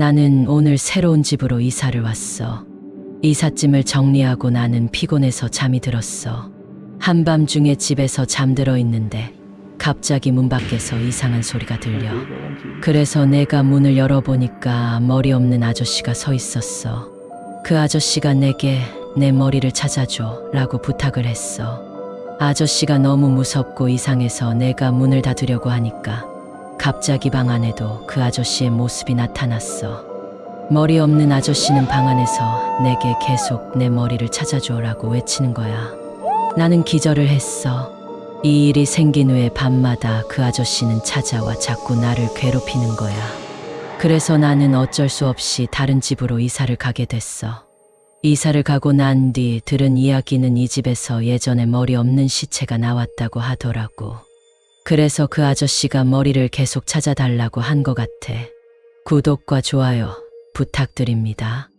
나는 오늘 새로운 집으로 이사를 왔어. 이삿짐을 정리하고 나는 피곤해서 잠이 들었어. 한밤중에 집에서 잠들어 있는데 갑자기 문 밖에서 이상한 소리가 들려. 그래서 내가 문을 열어보니까 머리 없는 아저씨가 서 있었어. 그 아저씨가 내게 내 머리를 찾아줘 라고 부탁을 했어. 아저씨가 너무 무섭고 이상해서 내가 문을 닫으려고 하니까 갑자기 방 안에도 그 아저씨의 모습이 나타났어. 머리 없는 아저씨는 방 안에서 내게 계속 내 머리를 찾아줘라고 외치는 거야. 나는 기절을 했어. 이 일이 생긴 후에 밤마다 그 아저씨는 찾아와 자꾸 나를 괴롭히는 거야. 그래서 나는 어쩔 수 없이 다른 집으로 이사를 가게 됐어. 이사를 가고 난 뒤 들은 이야기는 이 집에서 예전에 머리 없는 시체가 나왔다고 하더라고. 그래서 그 아저씨가 머리를 계속 찾아달라고 한 것 같아. 구독과 좋아요 부탁드립니다.